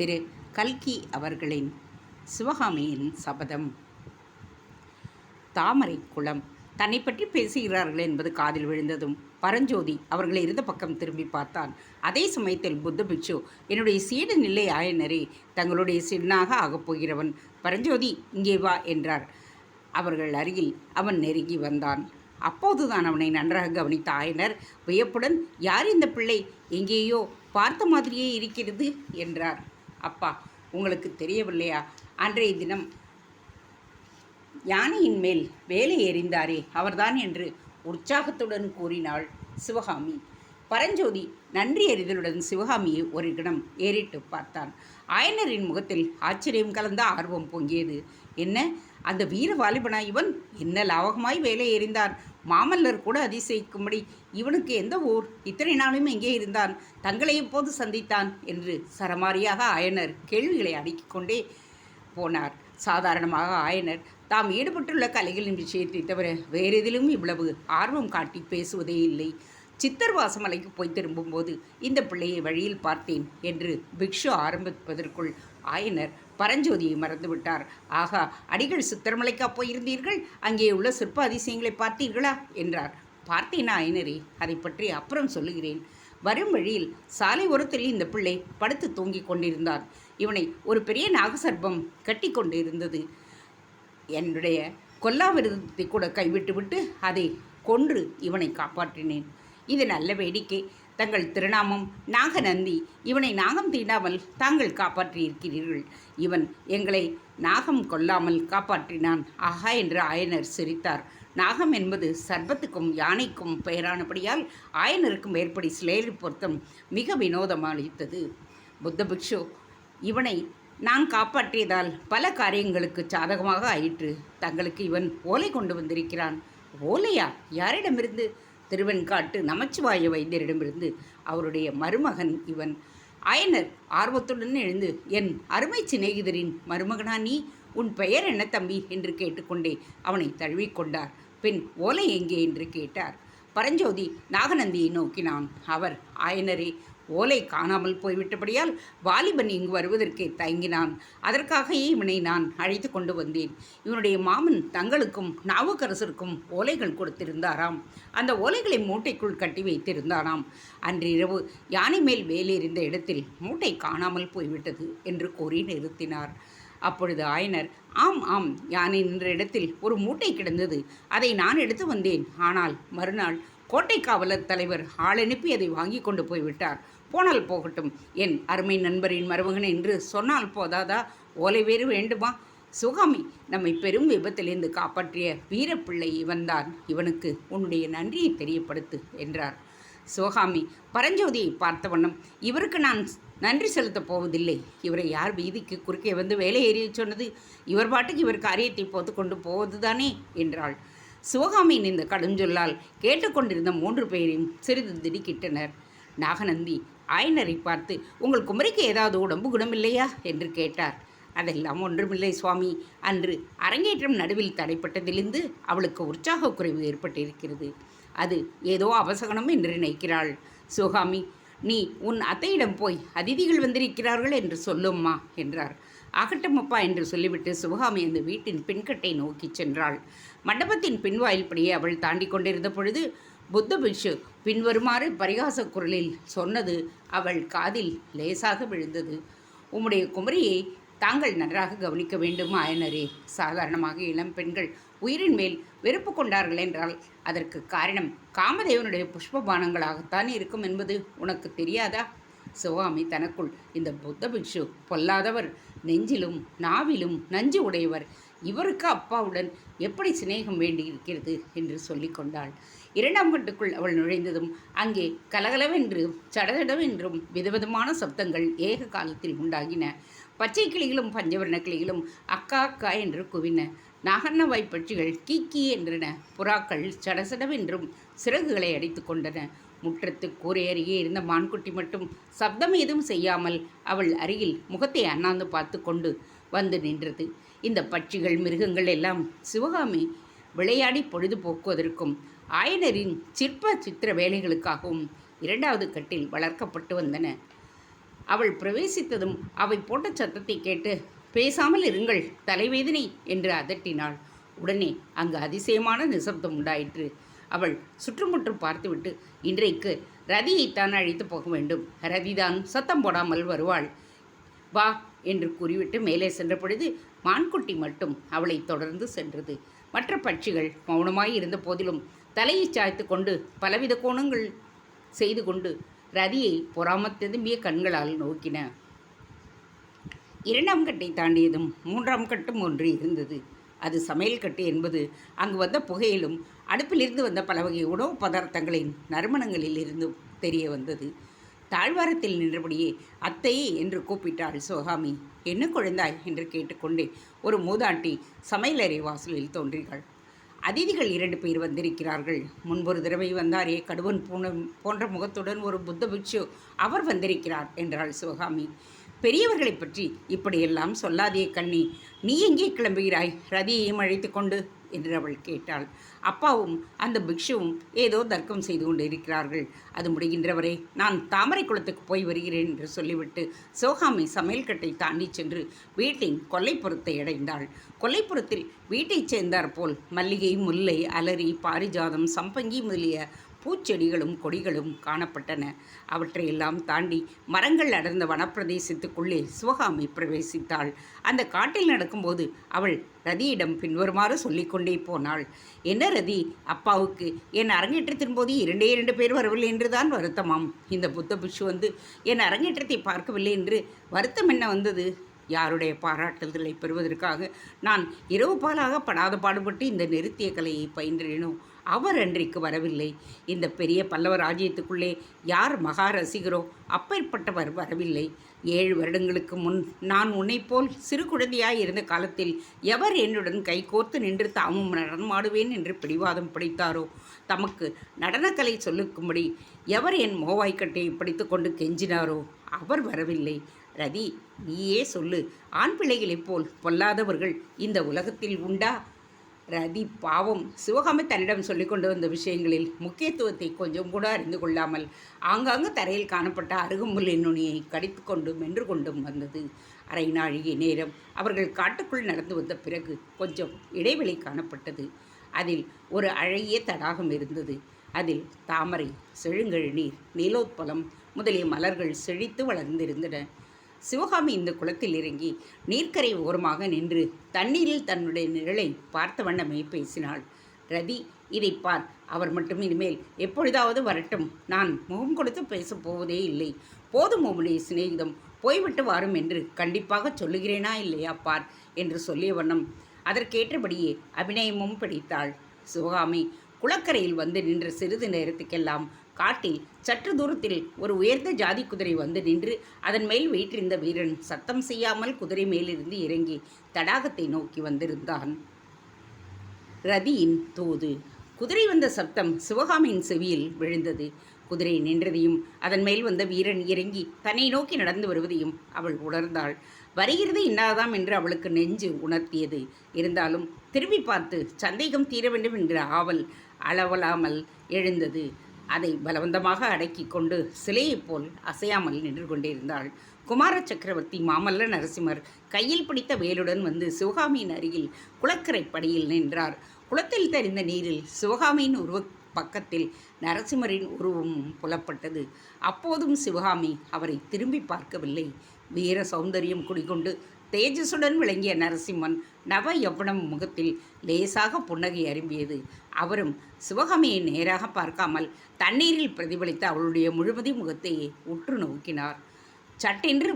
திரு கல்கி அவர்களின் சிவகாமியின் சபதம். தாமரை குளம். தன்னை பற்றி பேசுகிறார்கள் என்பது காதில் விழுந்ததும் பரஞ்சோதி அவர்களை இருந்த பக்கம் திரும்பி பார்த்தான். அதே சமயத்தில் புத்த பிக்ஷு என்னுடைய சீடு நிலை ஆயனரே தங்களுடைய சீடனாக ஆகப் போகிறவன். பரஞ்சோதி இங்கே வா என்றார். அவர்கள் அருகில் அவன் நெருங்கி வந்தான். அப்போதுதான் அவனை நன்றாக கவனித்த ஆயனர் வியப்புடன் யார் இந்த பிள்ளை? எங்கேயோ பார்த்த மாதிரியே இருக்கிறது என்றார். அப்பா உங்களுக்கு தெரியவில்லையா? அன்றைய தினம் யானையின் மேல் வேலை எறிந்தாரே அவர்தான் என்று உற்சாகத்துடன் கூறினாள் சிவகாமி. பரஞ்சோதி நன்றி அறிதலுடன் சிவகாமியை ஒரு கணம் ஏறிட்டு பார்த்தான். ஆயனரின் முகத்தில் ஆச்சரியம் கலந்த ஆர்வம் பொங்கியது. என்ன அந்த வீர வாலிபனா இவன்? என்ன லாவகமாய் வேலை எறிந்தான் மாமல்லர் கூட அதிசயிக்கும்படி இவனுக்கு எந்த ஊர்? இத்தனை நாளும் எங்கே இருந்தான்? தங்களை எப்போது சந்தித்தான்? என்று சரமாரியாக ஆயனர் கேள்விகளை அடுக்கிக் கொண்டே போனார். சாதாரணமாக ஆயனர் தாம் ஈடுபட்டுள்ள கலைகளின் விஷயத்தை தவிர வேறெதிலும் இவ்வளவு ஆர்வம் காட்டி பேசுவதே இல்லை. சித்தர் வாசமலைக்கு போய் திரும்பும்போது இந்த பிள்ளையை வழியில் பார்த்தேன் என்று பிக்ஷு ஆரம்பிப்பதற்குள் ஆயனர் பரஞ்சோதியை மறந்துவிட்டார். ஆகா அடிகள் சித்தர்மலைக்கா போயிருந்தீர்கள்? அங்கே உள்ள சிற்ப அதிசயங்களை பார்த்தீர்களா? என்றார். பார்த்தேனா ஆயனரே அதை பற்றி அப்புறம் சொல்லுகிறேன். வரும் வழியில் சாலை ஓரத்தில் இந்த பிள்ளை படுத்து தூங்கிக் கொண்டிருந்தான். இவனை ஒரு பெரிய நாகசர்பம் கட்டி கொண்டு இருந்தது என்னுடைய கொல்லாவிரதத்தை கூட கைவிட்டுவிட்டு அதை கொன்று இவனை காப்பாற்றினேன். இது நல்ல வேடிக்கை. தங்கள் திருநாமம் நாகநந்தி. இவனை நாகம் தீண்டாமல் தாங்கள் காப்பாற்றியிருக்கிறீர்கள் இவன் எங்களை நாகம் கொல்லாமல் காப்பாற்றினான். ஆஹா என்று ஆயனர் சிரித்தார். நாகம் என்பது சர்பத்துக்கும் யானைக்கும் பெயரானபடியால் ஆயனருக்கும் ஏற்படி சிலேரி பொருத்தம் மிக வினோதம் அளித்தது புத்த பிக்ஷு இவனை நான் காப்பாற்றியதால் பல காரியங்களுக்கு சாதகமாக ஆயிற்று. தங்களுக்கு இவன் ஓலை கொண்டு வந்திருக்கிறான். ஓலையா? யாரிடமிருந்து திருவெண்காட்டு நமச்சிவாய வைத்தியரிடமிருந்து அவருடைய மருமகன் இவன். ஆயனர் ஆர்வத்துடன் எழுந்து என் அருமை சிநேகிதரின் மருமகனா நீ? உன் பெயர் என்ன தம்பி என்று கேட்டுக்கொண்டே அவனை தழுவிக்கொண்டார். பின் ஓலை எங்கே என்று கேட்டார். பரஞ்சோதி நாகநந்தியை நோக்கினான். அவர் ஆயனரே ஓலை காணாமல் போய்விட்டபடியால் வாலிபன் இங்கு வருவதற்கே தயங்கினான். அதற்காகவே இவனை நான் அழைத்து கொண்டு வந்தேன். இவனுடைய மாமன் தங்களுக்கும் நாவுக்கரசருக்கும் ஓலைகள் கொடுத்திருந்தாராம். அந்த ஓலைகளை மூட்டைக்குள் கட்டி வைத்திருந்தாராம். அன்றிரவு யானை மேல் வேலேறிந்த இடத்தில் மூட்டை காணாமல் போய்விட்டது என்று கூறி நிறுத்தினார். அப்பொழுது ஆயனர் ஆம் ஆம் யானை நின்ற இடத்தில் ஒரு மூட்டை கிடந்தது. அதை நான் எடுத்து வந்தேன். ஆனால் மறுநாள் கோட்டை காவலர் தலைவர் ஆளனுப்பி அதை வாங்கி கொண்டு போய்விட்டார். போனால் போகட்டும். என் அருமை நண்பரின் மருமகன் என்று சொன்னால் போதாதா? ஓலை வேறு வேண்டுமா? சுகாமி நம்மை பெரும் விபத்திலிருந்து காப்பாற்றிய வீரப்பிள்ளை இவன்தான். இவனுக்கு உன்னுடைய நன்றியை தெரியப்படுத்து என்றார். சிவகாமி பரஞ்சோதியை பார்த்த வண்ணம் இவருக்கு நான் நன்றி செலுத்தப் போவதில்லை. இவரை யார் வீதிக்கு குறுக்கே வந்து வேலை ஏறிய சொன்னது? இவர் பாட்டுக்கு இவர் காரியத்தை போத்து கொண்டு போவதுதானே? என்றாள். சிவகாமியின் இந்த கடுஞ்சொல்லால் கேட்டுக்கொண்டிருந்த மூன்று பேரையும் சிறிது திடுக்கிட்டனர். நாகநந்தி ஆயனரை பார்த்து உங்கள் குமரிக்கு ஏதாவது உடம்பு குணமில்லையா? என்று கேட்டார். அதெல்லாம் ஒன்றுமில்லை சுவாமி. அன்று அரங்கேற்றம் நடுவில் தடைப்பட்டதிலிருந்து அவளுக்கு உற்சாக குறைவு ஏற்பட்டிருக்கிறது. அது ஏதோ அவசகனம் என்று நினைக்கிறாள். சுகாமி நீ உன் அத்தையிடம் போய் அதிதிகள் வந்திருக்கிறார்கள் என்று சொல்லும்மா என்றார். ஆகட்டமப்பா என்று சொல்லிவிட்டு சிவகாமி அந்த வீட்டின் பின்கட்டை நோக்கி சென்றாள். மண்டபத்தின் பின்வாயில்படியே அவள் தாண்டி கொண்டிருந்த பொழுது புத்த பிக்ஷு பின்வருமாறு பரிகாச குரலில் சொன்னது அவள் காதில் லேசாக விழுந்தது. உம்முடைய குமரியை தாங்கள் நன்றாக கவனிக்க வேண்டும் ஆயனரே சாதாரணமாக இளம் பெண்கள் உயிரின் மேல் வெறுப்பு கொண்டார்கள் என்றால் அதற்கு காரணம் காமதேவனுடைய புஷ்பபானங்களாகத்தான் இருக்கும் என்பது உனக்கு தெரியாதா? சிவாமி தனக்குள் இந்த புத்த பிக்ஷு பொல்லாதவர் நெஞ்சிலும் நாவிலும் நஞ்சு உடையவர் இவருக்கு அப்பாவுடன் எப்படி சிநேகம் வேண்டியிருக்கிறது என்று சொல்லி கொண்டாள் இரண்டாம் கட்டுக்குள் அவள் நுழைந்ததும் அங்கே கலகலவென்று சடதடவென்றும் விதவிதமான சப்தங்கள் ஏக காலத்தில் உண்டாகின. பச்சை கிளிகளும் பஞ்சவர்ண கிளிகளும் அக்கா அக்கா என்று குவின. நாகண்ண வாய்ப்பட்சிகள் கீக்கி என்றன. புறாக்கள் சடசடவென்றும் சிறகுகளை அடித்து கொண்டன. முற்றத்து கூரை அருகே இருந்த மான்குட்டி மட்டும் சப்தம் ஏதும் செய்யாமல் அவள் அருகில் முகத்தை அண்ணாந்து பார்த்து கொண்டு வந்து நின்றது. இந்த பட்சிகள் மிருகங்கள் எல்லாம் சிவகாமி விளையாடி பொழுது போக்குவதற்கும் ஆயனரின் சிற்ப சித்திர வேலைகளுக்காகவும் இரண்டாவது கட்டில் வளர்க்கப்பட்டு வந்தன. அவள் பிரவேசித்ததும் அவை போட்ட சத்தத்தை கேட்டு பேசாமல் இருங்கள் தலைவேதனை என்று அதட்டினாள். உடனே அங்கு அதிசயமான நிசப்தம் உண்டாயிற்று. அவள் சுற்றுமுற்றும் பார்த்துவிட்டு இன்றைக்கு ரதியைத்தான் அழைத்து போக வேண்டும். ரதிதான் சத்தம் போடாமல் வருவாள். வா என்று கூறிவிட்டு மேலே சென்ற பொழுது மான்குட்டி மட்டும் அவளை தொடர்ந்து சென்றது. மற்ற பட்சிகள் மௌனமாய் இருந்த போதிலும் தலையை சாய்த்து கொண்டு பலவித கோணங்கள் செய்து கொண்டு ரதியை பொறாமத்திரும்பிய கண்களால் நோக்கின. இரண்டாம் கட்டை தாண்டியதும் மூன்றாம் கட்டும் ஒன்று இருந்தது. அது சமையல் கட்டு என்பது அங்கு வந்த புகையிலும் அடுப்பிலிருந்து வந்த பல வகை உணவு பதார்த்தங்களின் நறுமணங்களில் இருந்தும் தெரிய வந்தது. தாழ்வாரத்தில் நின்றபடியே அத்தையே என்று கூப்பிட்டாள் சிவகாமி என்ன குழந்தாய்? என்று கேட்டுக்கொண்டே ஒரு மூதாட்டி சமையலறை வாசலில் தோன்றினாள். அதிதிகள் இரண்டு பேர் வந்திருக்கிறார்கள். முன்பொரு தடவை வந்தாரே கடுவன் பூன போன்ற முகத்துடன் ஒரு புத்த பிக்ஷு அவர் வந்திருக்கிறார் என்றாள் சிவகாமி. பெரியவர்களைப் பற்றி இப்படியெல்லாம் சொல்லாதே கண்ணி. நீ எங்கே கிளம்புகிறாய்? ரதியையும் அழைத்து கொண்டு என்று அவள் கேட்டாள். அப்பாவும் அந்த பிக்ஷுவும் ஏதோ தர்க்கம் செய்து கொண்டு இருக்கிறார்கள் அது முடிகின்றவரை நான் தாமரை குளத்துக்கு போய் வருகிறேன் என்று சொல்லிவிட்டு சோகாமி சமையல் கட்டை தாண்டி சென்று வீட்டின் கொல்லைப்புறத்தை அடைந்தாள். கொல்லைப்புறத்தில் வீட்டைச் சேர்ந்தார் போல் மல்லிகை முல்லை அலரி பாரிஜாதம் சம்பங்கி முதலிய பூச்செடிகளும் கொடிகளும் காணப்பட்டன. அவற்றையெல்லாம் தாண்டி மரங்கள் அடர்ந்த வனப்பிரதேசத்துக்குள்ளே சிவகாமி பிரவேசித்தாள். அந்த காட்டில் நடக்கும்போது அவள் ரதியிடம் பின்வருமாறு சொல்லிக்கொண்டே போனாள். என்ன ரதி அப்பாவுக்கு என் அரங்கேற்றத்தின் போது இரண்டே இரண்டு பேர் வரவில்லை என்றுதான் வருத்தமாம். இந்த புத்த பிஷு வந்து என் அரங்கேற்றத்தை பார்க்கவில்லை என்று வருத்தம் என்ன வந்தது? யாருடைய பாராட்டுதலை பெறுவதற்காக நான் இரவு பாலாக படாத பாடுபட்டு இந்த நிறுத்திய கலையை பயின்றேனோ? அவர் அன்றைக்கு வரவில்லை. இந்த பெரிய பல்லவ ராஜ்யத்துக்குள்ளே யார் மகா ரசிகரோ அப்பேற்பட்டவர் வரவில்லை. ஏழு வருடங்களுக்கு முன் நான் உன்னைப்போல் சிறு குழந்தையாய் இருந்த காலத்தில் எவர் என்னுடன் கைகோர்த்து நின்று தாமும் நடனமாடுவேன் என்று பிடிவாதம் பிடித்தாரோ? தமக்கு நடனக்கலை சொல்லுக்கும்படி எவர் என் மோவாய்க்கட்டையை பிடித்து கொண்டு கெஞ்சினாரோ? அவர் வரவில்லை. ரதி நீயே சொல்லு. ஆண் பிள்ளைகளைப் போல் பொல்லாதவர்கள் இந்த உலகத்தில் உண்டா? ரதி பாவம் சிவகாமி தன்னிடம் சொல்லிக் கொண்டு வந்த விஷயங்களில் முக்கியத்துவத்தை கொஞ்சம் கூட அறிந்து கொள்ளாமல் ஆங்காங்கு தரையில் காணப்பட்ட அருகம்புல்லின் நுனியை கடித்து கொண்டும் மென்று கொண்டும் வந்தது. அரை நாழிகை நேரம் அவர்கள் காட்டுக்குள் நடந்து வந்த பிறகு கொஞ்சம் இடைவெளி காணப்பட்டது. அதில் ஒரு அழகிய தடாகம் இருந்தது. அதில் தாமரை செழுங்கழுநீர் நீலோத்பலம் முதலிய மலர்கள் செழித்து வளர்ந்திருந்தன. சிவகாமி இந்த குளத்தில் இறங்கி நீர்க்கரை ஓரமாக நின்று தண்ணீரில் தன்னுடைய நிழலை பார்த்த வண்ணமே பேசினாள். ரதி இதை பார் அவர் மட்டும் இனிமேல் எப்பொழுதாவது வரட்டும். நான் முகம் கொடுத்து பேசப் போவதே இல்லை. போதும் உம்முடைய சிநேகிதம். போய்விட்டு வாரும் என்று கண்டிப்பாக சொல்லுகிறேனா இல்லையா பார்? என்று சொல்லிய வண்ணம் அதற்கேற்றபடியே அபிநயமும் பிடித்தாள். சிவகாமி குளக்கரையில் வந்து நின்ற சிறிது நேரத்துக்கெல்லாம் காட்டில் சற்று தூரத்தில் ஒரு உயர்ந்த ஜாதி குதிரை வந்து நின்று அதன் மேல் வீற்றிருந்த வீரன் சத்தம் செய்யாமல் குதிரை மேலிருந்து இறங்கி தடாகத்தை நோக்கி வந்திருந்தான். ரதியின் தூது. குதிரை வந்த சப்தம் சிவகாமியின் செவியில் விழுந்தது. குதிரை நின்றதையும் அதன் மேல் வந்த வீரன் இறங்கி தன்னை நோக்கி நடந்து வருவதையும் அவள் உணர்ந்தாள். வருகிறது இன்னாதாம் என்று அவளுக்கு நெஞ்சு உணர்த்தியது. இருந்தாலும் திரும்பி பார்த்து சந்தேகம் தீர வேண்டும் என்ற ஆவல் அளவலாமல் எழுந்தது. அதை பலவந்தமாக அடக்கி கொண்டு சிலையைப் போல் அசையாமல் நின்று கொண்டிருந்தாள். குமார சக்கரவர்த்தி மாமல்ல நரசிம்மர் கையில் பிடித்த வேலுடன் வந்து சிவகாமியின் அருகில் குளக்கரை படியில் நின்றார். குளத்தில் தெரிந்த நீரில் சிவகாமியின் உருவ பக்கத்தில் நரசிம்மரின் உருவமும் புலப்பட்டது. அப்போதும் சிவகாமி அவரை திரும்பி பார்க்கவில்லை. வீர சௌந்தரியம் குடிகொண்டு தேஜஸுடன் விளங்கிய நரசிம்மன் நவ யவ்வனம் முகத்தில் லேசாக புன்னகை அரும்பியது. அவரும் சிவகாமியை நேராக பார்க்காமல் தண்ணீரில் பிரதிபலித்த அவளுடைய முழுமதி முகத்தை உற்று நோக்கினார். சட்டென்று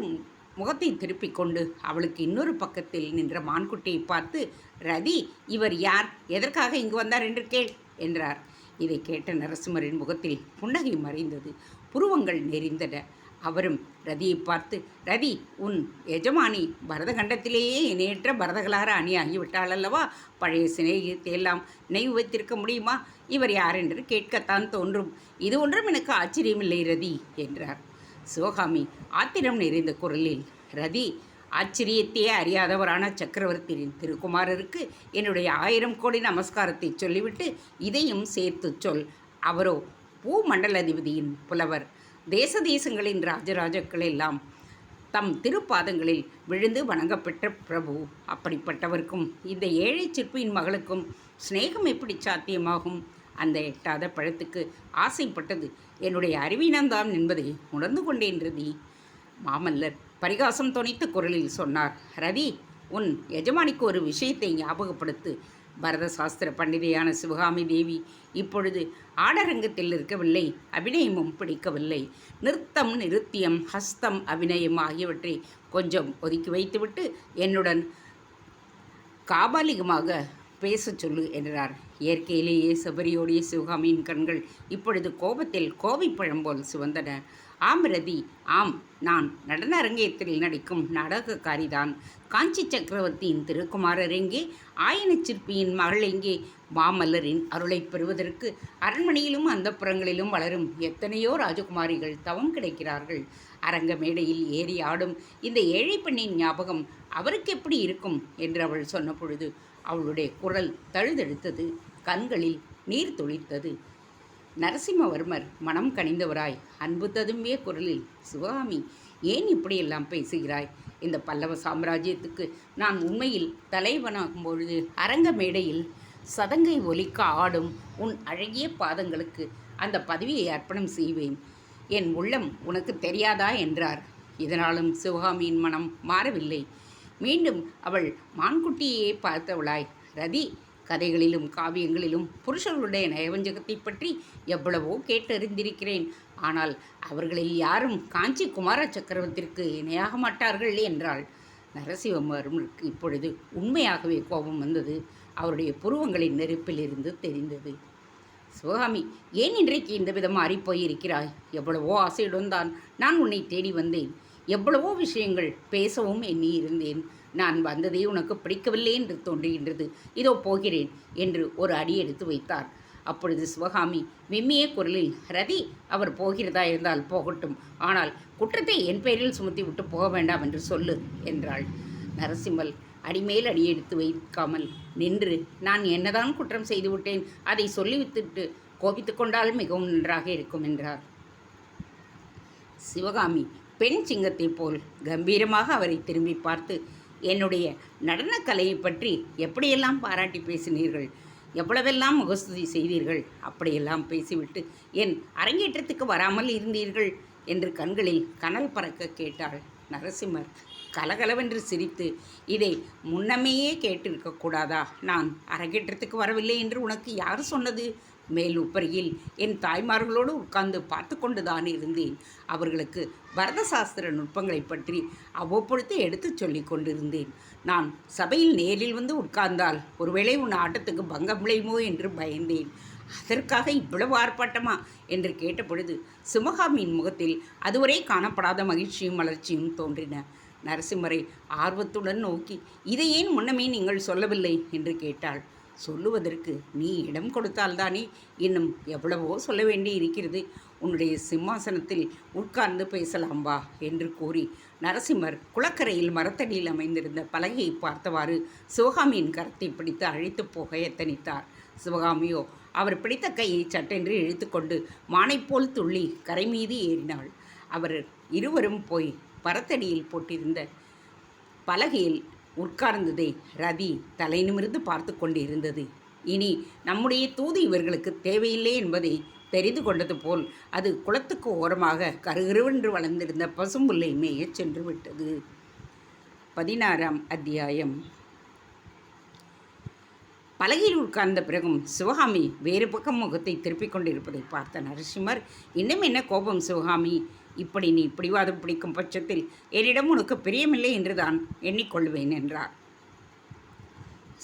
முகத்தை திருப்பிக் கொண்டு அவளுக்கு இன்னொரு பக்கத்தில் நின்ற மான்குட்டியை பார்த்து ரதி இவர் யார்? எதற்காக இங்கு வந்தார் என்று கேள் என்றார். இதை கேட்ட நரசிம்மரின் முகத்தில் புன்னகை மறைந்தது. புருவங்கள் நெறிந்தன அவரும் ரதியை பார்த்து ரதி உன் எஜமானி பரதகண்டத்திலேயே இணையற்ற பரதகலார அணி ஆகிவிட்டாள் அல்லவா பழைய சிநேகித்தை எல்லாம் நினைவு வைத்திருக்க முடியுமா? இவர் யார் என்று கேட்கத்தான் தோன்றும். இது ஒன்றும் எனக்கு ஆச்சரியமில்லை ரதி என்றார். சிவகாமி ஆத்திரம் நிறைந்த குரலில் ரதி ஆச்சரியத்தையே அறியாதவரான சக்கரவர்த்தியின் திருக்குமாரருக்கு என்னுடைய ஆயிரம் கோடி நமஸ்காரத்தை சொல்லிவிட்டு இதையும் சேர்த்து சொல். அவரோ பூமண்டலாதிபதியின் புலவர். தேச தேசங்களின் ராஜராஜக்கள் எல்லாம் தம் திருப்பாதங்களில் விழுந்து வணங்கப்பெற்ற பிரபு. அப்படிப்பட்டவருக்கும் இந்த ஏழை சிற்பியின் மகளுக்கும் சிநேகம் எப்படி சாத்தியமாகும்? அந்த எட்டாத பழத்துக்கு ஆசைப்பட்டது என்னுடைய அறிவினம்தான் என்பதை உணர்ந்து கொண்டேன் ரதி. மாமல்லர் பரிகாசம் துணித்து குரலில் சொன்னார். ரவி உன் எஜமானிக்கு ஒரு விஷயத்தை ஞாபகப்படுத்து. பரத சாஸ்திர பண்டிதையான சிவகாமி தேவி இப்பொழுது ஆடரங்கத்தில் இருக்கவில்லை அபிநயமும் பிடிக்கவில்லை. நிறுத்தம் நிருத்தியம் ஹஸ்தம் அபிநயம் ஆகியவற்றை கொஞ்சம் ஒதுக்கி வைத்துவிட்டு என்னுடன் காபாலிகமாக பேசச் சொல்லு என்றார். இயற்கையிலேயே சபரியோடைய சிவகாமியின் கண்கள் இப்பொழுது கோபத்தில் கோவைப்பழம் போல் சிவந்தன. ஆம் ரதி ஆம் நான் நடன அரங்கேயத்தில் நடிக்கும் நாடகக்காரிதான். காஞ்சி சக்கரவர்த்தியின் திருக்குமாரர் எங்கே? ஆயன சிற்பியின் மகள் எங்கே? மாமல்லரின் அருளைப் பெறுவதற்கு அரண்மனையிலும் அந்தப்புறங்களிலும் வளரும் எத்தனையோ ராஜகுமாரிகள் தவம் கிடைக்கிறார்கள். அரங்க மேடையில் ஏறி ஆடும் இந்த ஏழை பெண்ணின் ஞாபகம் அவருக்கு எப்படி இருக்கும்? என்று அவள் சொன்ன பொழுது அவளுடைய குரல் தழுதெடுத்தது கண்களில் நீர் துளித்தது நரசிம்மவர்மர் மனம் கனிந்தவராய் அன்பு ததும்பிய குரலில் சிவகாமி ஏன் இப்படியெல்லாம் பேசுகிறாய்? இந்த பல்லவ சாம்ராஜ்யத்துக்கு நான் உண்மையில் தலைவனாகும் பொழுது அரங்க மேடையில் சதங்கை ஒலிக்க ஆடும் உன் அழகிய பாதங்களுக்கு அந்த பதவியை அர்ப்பணம் செய்வேன். என் உள்ளம் உனக்கு தெரியாதா? என்றார். இதனாலும் சிவகாமியின் மனம் மாறவில்லை. மீண்டும் அவள் மான்குட்டியே பார்த்தவளாய். ரதி கதைகளிலும் காவியங்களிலும் புருஷர்களுடைய நயவஞ்சகத்தை பற்றி எவ்வளவோ கேட்டறிந்திருக்கிறேன். ஆனால் அவர்களில் யாரும் காஞ்சி குமார சக்கரவர்த்திற்கு இணையாக மாட்டார்கள் என்றாள். நரசிம்மருக்கு இப்பொழுது உண்மையாகவே கோபம் வந்தது. அவருடைய புருவங்களின் நெருப்பிலிருந்து தெரிந்தது. சிவகாமி ஏன் இன்றைக்கு இந்த விதம் மாறிப்போயிருக்கிறாய் எவ்வளவோ ஆசையுடன் தான் நான் உன்னை தேடி வந்தேன். எவ்வளவோ விஷயங்கள் பேசவும் எண்ணி இருந்தேன். நான் வந்ததே உனக்கு பிடிக்கவில்லை என்று தோன்றுகின்றது. இதோ போகிறேன் என்று ஒரு அடி எடுத்து வைத்தார். அப்பொழுது சிவகாமி விம்மிய குரலில் ரதி அவர் போகிறதா இருந்தால் போகட்டும். ஆனால் குற்றத்தை என் பெயரில் சுமத்தி விட்டு போக வேண்டாம் என்று சொல்லு என்றாள். நரசிம்மல் அடிமேல் அடி எடுத்து வைக்காமல் நின்று நான் என்னதான் குற்றம் செய்துவிட்டேன் அதை சொல்லிவிட்டு கோபித்து கொண்டால் மிகவும் நன்றாக இருக்கும் என்றார். சிவகாமி பெண் சிங்கத்தைப் போல் கம்பீரமாக அவரை திரும்பி பார்த்து என்னுடைய நடனக்கலையை பற்றி எப்படியெல்லாம் பாராட்டி பேசினீர்கள்? எவ்வளவெல்லாம் முகஸ்துதி செய்தீர்கள்? அப்படியெல்லாம் பேசிவிட்டு என் அரங்கேற்றத்துக்கு வராமல் இருந்தீர்கள்? என்று கண்களில் கனல் பறக்க கேட்டாள் நரசிம்மர். கலகலவென்று சிரித்து இதை முன்னமேயே கேட்டிருக்கக்கூடாதா நான் அரங்கேற்றத்துக்கு வரவில்லை என்று உனக்கு யார் சொன்னது? மேல் உப்பரியில் என் தாய்மார்களோடு உட்கார்ந்து பார்த்து கொண்டுதான் இருந்தேன். அவர்களுக்கு பரத சாஸ்திர நுட்பங்களை பற்றி அவ்வப்பொழுது எடுத்துச் சொல்லி கொண்டிருந்தேன். நான் சபையில் நேரில் வந்து உட்கார்ந்தால் ஒருவேளை உன் ஆட்டத்துக்கு பங்கம் விளையுமோ என்று பயந்தேன். அதற்காக இவ்வளவு ஆர்ப்பாட்டமா? என்று கேட்டபொழுது சிவகாமியின் முகத்தில் அதுவரை காணப்படாத மகிழ்ச்சியும் வளர்ச்சியும் தோன்றின. நரசிம்மரை ஆர்வத்துடன் நோக்கி இதை ஏன் முன்னமே நீங்கள் சொல்லவில்லை? என்று கேட்டாள். சொல்லுவதற்கு நீ இடம் கொடுத்தால்தானே இன்னும் எவ்வளவோ சொல்ல வேண்டி இருக்கிறது உன்னுடைய சிம்மாசனத்தில் உட்கார்ந்து பேசலாம் வா என்று கூறி நரசிம்மர் குளக்கரையில் மரத்தடியில் அமைந்திருந்த பலகையை பார்த்தவாறு சிவகாமியின் கரத்தை பிடித்து அழைத்து போக எத்தனித்தார். சிவகாமியோ அவர் பிடித்த கையை சட்டென்று இழுத்துக்கொண்டு மானைப் போல் துள்ளி கரை மீது ஏறினாள். அவர் இருவரும் போய் மரத்தடியில் போட்டிருந்த பலகையில் உட்கார்ந்ததை ரதி தலை நிமிர்ந்து பார்த்து கொண்டிருந்தது. இனி நம்முடைய தூது இவர்களுக்கு தேவையில்லை என்பதை தெரிந்து கொண்டது போல் அது குளத்துக்கு ஓரமாக கருகருவென்று வளர்ந்திருந்த பசும்புல்லை மேயச் சென்று விட்டது. பதினாறாம் அத்தியாயம். பலகையில் உட்கார்ந்த பிறகும் சிவகாமி வேறு பக்கம் முகத்தை திருப்பிக் கொண்டிருப்பதை பார்த்த நரசிம்மர் இன்னும் என்ன கோபம் சிவகாமி? இப்படி நீ பிடிவாதம் பிடிக்கும் பட்சத்தில் என்னிடம் உனக்கு பிரியமில்லை என்றுதான் எண்ணிக்கொள்வேன் என்றார்.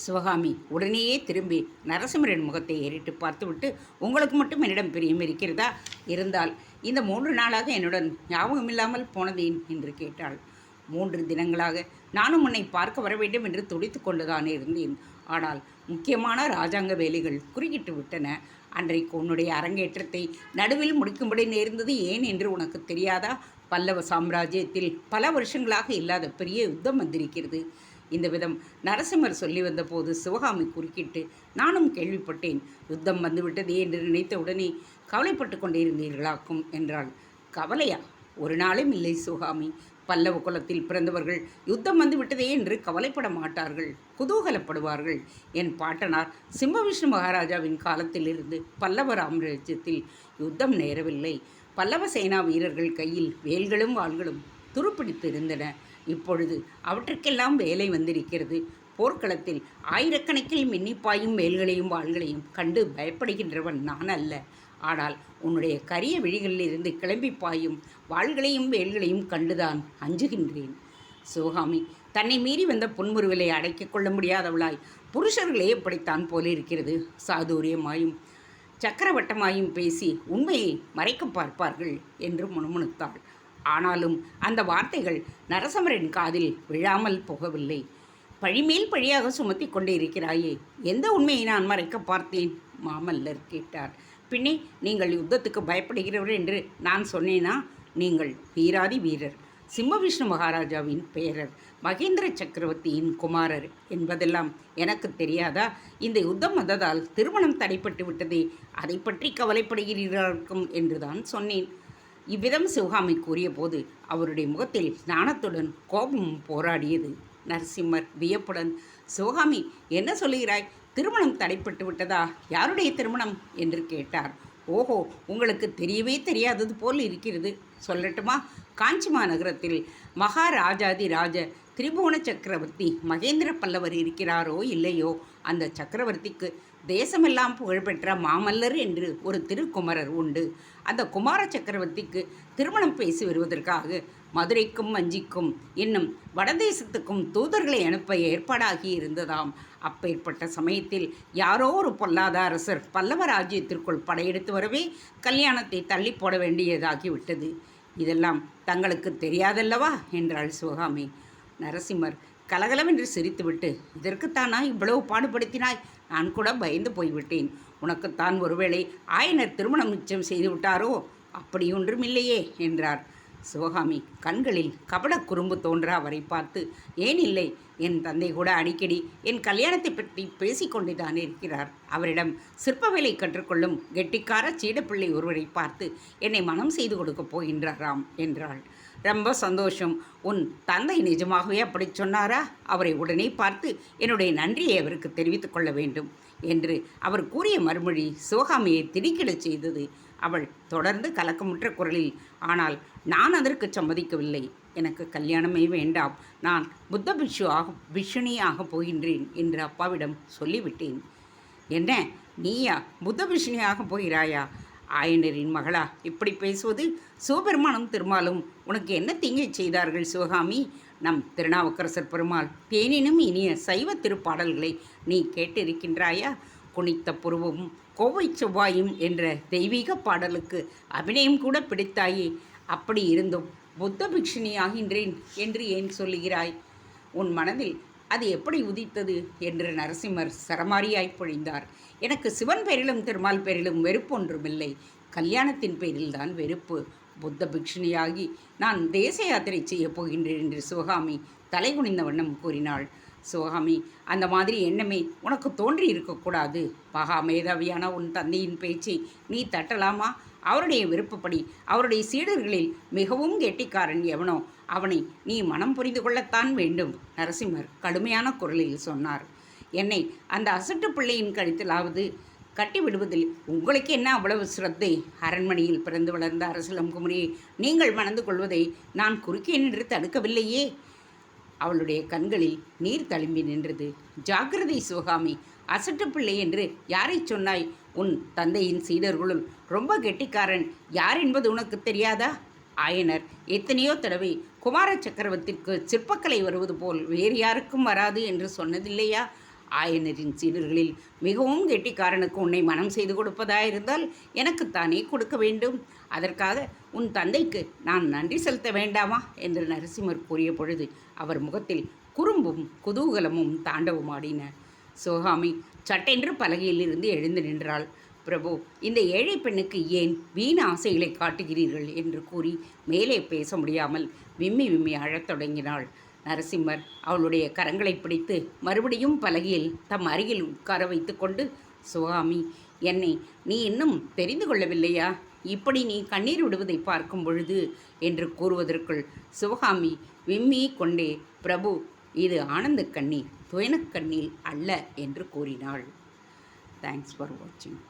சிவகாமி உடனேயே திரும்பி நரசிம்மரின் முகத்தை ஏறிட்டு பார்த்துவிட்டு உங்களுக்கு மட்டும் என்னிடம் பிரியம் இருக்கிறதா? இருந்தால் இந்த மூன்று நாளாக என்னுடன் ஞாபகம் இல்லாமல் போனதேன்? என்று கேட்டாள். மூன்று தினங்களாக நானும் உன்னை பார்க்க வர வேண்டும் என்று துடித்து கொண்டுதான் இருந்தேன். ஆனால் முக்கியமான ராஜாங்க வேலைகள் குறுக்கிட்டு விட்டன. அன்றைக்கு உன்னுடைய அரங்கேற்றத்தை நடுவில் முடிக்கும்படி நேர்ந்தது ஏன் என்று உனக்கு தெரியாதா? பல்லவ சாம்ராஜ்யத்தில் பல வருஷங்களாக இல்லாத பெரிய யுத்தம் வந்திருக்கிறது. இந்த விதம் நரசிம்மர் சொல்லி வந்தபோது சிவகாமி குறுக்கிட்டு நானும் கேள்விப்பட்டேன். யுத்தம் வந்துவிட்டதே என்று நினைத்த உடனே கவலைப்பட்டு கொண்டே இருந்தீர்களாக்கும் என்றாள். கவலையா? ஒரு நாளும் இல்லை சிவகாமி. பல்லவ குலத்தில் பிறந்தவர்கள் யுத்தம் வந்து விட்டதே என்று கவலைப்பட மாட்டார்கள் குதூகலப்படுவார்கள். என் பாட்டனார் சிம்மவிஷ்ணு மகாராஜாவின் காலத்திலிருந்து பல்லவ ராமராஜ்யத்தில் யுத்தம் நேரவில்லை. பல்லவ சேனா வீரர்கள் கையில் வேல்களும் வாள்களும் துருப்பிடித்து இருந்தன இப்பொழுது அவற்றுக்கெல்லாம் வேலை வந்திருக்கிறது. போர்க்களத்தில் ஆயிரக்கணக்கில் மின்னிப்பாயும் வேல்களையும் வாள்களையும் கண்டு பயப்படுகின்றவன் நான் அல்ல. ஆனால் உன்னுடைய கரிய விழிகளிலிருந்து கிளம்பி பாயும் வாள்களையும் வேல்களையும் கண்டுதான் அஞ்சுகின்றேன். சிவகாமி தன்னை மீறி வந்த புன்முறுவலை அடக்கிக் கொள்ள முடியாதவளாய் புருஷர்களே இப்படித்தான் போல இருக்கிறது சாதுரியமாயும் சக்கரவட்டமாயும் பேசி உண்மையை மறைக்க பார்ப்பார்கள் என்று முணுமுணுத்தாள். ஆனாலும் அந்த வார்த்தைகள் நரசமரின் காதில் விழாமல் போகவில்லை. பழிமேல் பழியாக சுமத்தி கொண்டே இருக்கிறாயே எந்த உண்மையை நான் மறைக்க பார்த்தேன்? மாமல்லர் கேட்டார். பின்னே நீங்கள் யுத்தத்துக்கு பயப்படுகிறவர் என்று நான் சொன்னேனா? நீங்கள் வீராதி வீரர். சிம்மவிஷ்ணு மகாராஜாவின் பெயரர். மகேந்திர சக்கரவர்த்தியின் குமாரர் என்பதெல்லாம் எனக்கு தெரியாதா? இந்த யுத்தம் வந்ததால் திருமணம் தடைப்பட்டு விட்டதே. அதை பற்றி கவலைப்படுகிறீர்களுக்கும் என்றுதான் சொன்னேன். இவ்விதம் சிவகாமி கூறியபோது அவருடைய முகத்தில் ஞானத்துடன் கோபமும் போராடியது. நரசிம்மர் வியப்புடன் சிவகாமி என்ன சொல்லுகிறாய்? திருமணம் தடைப்பட்டு விட்டதா? யாருடைய திருமணம்? என்று கேட்டார். ஓஹோ உங்களுக்கு தெரியவே தெரியாதது போல் இருக்கிறது. சொல்லட்டுமா? காஞ்சி மாநகரத்தில் மகாராஜாதி ராஜ திரிபுவன சக்கரவர்த்தி மகேந்திர பல்லவர் இருக்கிறாரோ இல்லையோ? அந்த சக்கரவர்த்திக்கு தேசமெல்லாம் புகழ்பெற்ற மாமல்லர் என்று ஒரு திருக்குமரர் உண்டு. அந்த குமார சக்கரவர்த்திக்கு திருமணம் பேசி வருவதற்காக மதுரைக்கும் வஞ்சிக்கும் இன்னும் வடதேசத்துக்கும் தூதர்களை அனுப்ப ஏற்பாடாகி இருந்ததாம். அப்பேற்பட்ட சமயத்தில் யாரோ ஒரு பொல்லாத அரசர் பல்லவ ராஜ்யத்திற்குள் படையெடுத்து வரவே கல்யாணத்தை தள்ளி போட வேண்டியதாகிவிட்டது. இதெல்லாம் தங்களுக்கு தெரியாதல்லவா? என்றாள் சிவகாமி. நரசிம்மர் கலகலவென்று சிரித்துவிட்டு இதற்குத்தானா இவ்வளவு பாடுபடுத்தினாய்? நான் கூட பயந்து போய்விட்டேன். உனக்குத்தான் ஒருவேளை ஆயனர் திருமணம் நிச்சயம் செய்து விட்டாரோ அப்படி ஒன்றுமில்லையே என்றார். சிவகாமி கண்களில் கபட குறும்பு தோன்ற அவரை பார்த்து ஏன் இல்லை? என் தந்தை கூட அடிக்கடி என் கல்யாணத்தை பற்றி பேசிக்கொண்டுதான் இருக்கிறார். அவரிடம் சிற்ப வேலை கற்றுக்கொள்ளும் கெட்டிக்கார சீடப்பிள்ளை ஒருவரை பார்த்து என்னை மனம் செய்து கொடுக்கப் போகின்றாராம் என்றாள். ரொம்ப சந்தோஷம். உன் தந்தை நிஜமாகவே அப்படி சொன்னாரா? அவரை உடனே பார்த்து என்னுடைய நன்றியை அவருக்கு தெரிவித்துக் கொள்ள வேண்டும். என்று அவர் கூறிய மறுமொழி சிவகாமியை திடுக்கிடச் செய்தது. அவள் தொடர்ந்து கலக்கமுற்ற குரலில் ஆனால் நான் அதற்கு சம்மதிக்கவில்லை. எனக்கு கல்யாணமே வேண்டாம். நான் புத்த பிக்ஷு ஆக பிக்ஷுனி ஆகப் போகின்றேன் என்று அப்பாவிடம் சொல்லிவிட்டேன். என்ன? நீயா? புத்த பிக்ஷுனியாக போகிறாயா? ஆயனரின் மகளா இப்படி பேசுவது சிவபெருமானும் திருமாலும். உனக்கு என்ன தீங்கை செய்தார்கள் சிவகாமி? நம் திருநாவுக்கரசர் பெருமாள் தேனினும் இனிய சைவ திருப்பாடல்களை நீ கேட்டிருக்கின்றாயா? குனித்த புருவமும் கோவை செவ்வாயும் என்ற தெய்வீக பாடலுக்கு அபிநயம் கூட பிடித்தாயே. அப்படி இருந்தும் புத்த பிக்ஷினி ஆகின்றேன் என்று ஏன் சொல்லுகிறாய்? உன் மனதில் அது எப்படி உதித்தது? என்று நரசிம்மர் சரமாரியாய் பொழிந்தார். எனக்கு சிவன் பேரிலும் திருமால் பேரிலும் வெறுப்பு ஒன்றுமில்லை கல்யாணத்தின் பேரில்தான் வெறுப்பு. புத்த பிக்ஷுனியாகி நான் தேச யாத்திரை செய்யப் போகின்றேன் என்று சிவகாமி தலை குனிந்த வண்ணம் கூறினாள். சிவகாமி அந்த மாதிரி எண்ணமே உனக்கு தோன்றி இருக்கக்கூடாது மகா மேதாவியான உன் தந்தையின் பேச்சை நீ தட்டலாமா? அவருடைய விருப்பப்படி அவருடைய சீடர்களில் மிகவும் கெட்டிக்காரன் எவனோ அவனை நீ மனம் புரிந்து கொள்ளத்தான் வேண்டும் நரசிம்மர் கடுமையான குரலில் சொன்னார். என்னை அந்த அசட்டு பிள்ளையின் கழுத்திலாவது கட்டி விடுவதில் உங்களுக்கு என்ன அவ்வளவு சிரத்தை? அரண்மனையில் பிறந்து வளர்ந்த அரசலம் குமரியை நீங்கள் மணந்து கொள்வதை நான் குறுக்கே நின்று தடுக்கவில்லையே. அவளுடைய கண்களில் நீர் தழும்பி நின்றது. ஜாக்கிரதை சிவகாமி அசட்டு பிள்ளை என்று யாரை சொன்னாய்? உன் தந்தையின் சீடர்களுள் ரொம்ப கெட்டிக்காரன். யார் என்பது உனக்கு தெரியாதா? ஆயனர் எத்தனையோ தடவை குமார சக்கரவர்த்திக்கு சிற்பக்கலை வருவது போல் வேறு யாருக்கும் வராது என்று சொன்னதில்லையா? ஆயனரின் சீடர்களில் மிகவும் கெட்டிக்காரனுக்கு உன்னை மனம் செய்து கொடுப்பதாயிருந்தால் எனக்குத்தானே கொடுக்க வேண்டும். அதற்காக உன் தந்தைக்கு நான் நன்றி செலுத்த வேண்டாமா? என்று நரசிம்மர் கூறிய பொழுது அவர் முகத்தில் குறும்பும் குதூகலமும் தாண்டவமாடின. சோகாமி சட்டென்று பலகையிலிருந்து எழுந்து நின்றாள். பிரபு இந்த ஏழை பெண்ணுக்கு ஏன் வீண ஆசைகளை காட்டுகிறீர்கள்? என்று கூறி மேலே பேச முடியாமல் விம்மி விம்மி அழத் தொடங்கினாள். நரசிம்மர் அவளுடைய கரங்களை பிடித்து மறுபடியும் பலகையில் தம் அருகில் உட்கார வைத்து கொண்டு சுவாமி என்னை நீ இன்னும் தெரிந்து கொள்ளவில்லையா? இப்படி நீ கண்ணீர் விடுவதை பார்க்கும் பொழுது என்று கூறுவதற்குள் சிவகாமி விம்மி கொண்டே பிரபு இது ஆனந்த கண்ணீர் துயனக்கண்ணீர் அல்ல என்று கூறினாள். தேங்க்ஸ் ஃபார் வாட்சிங்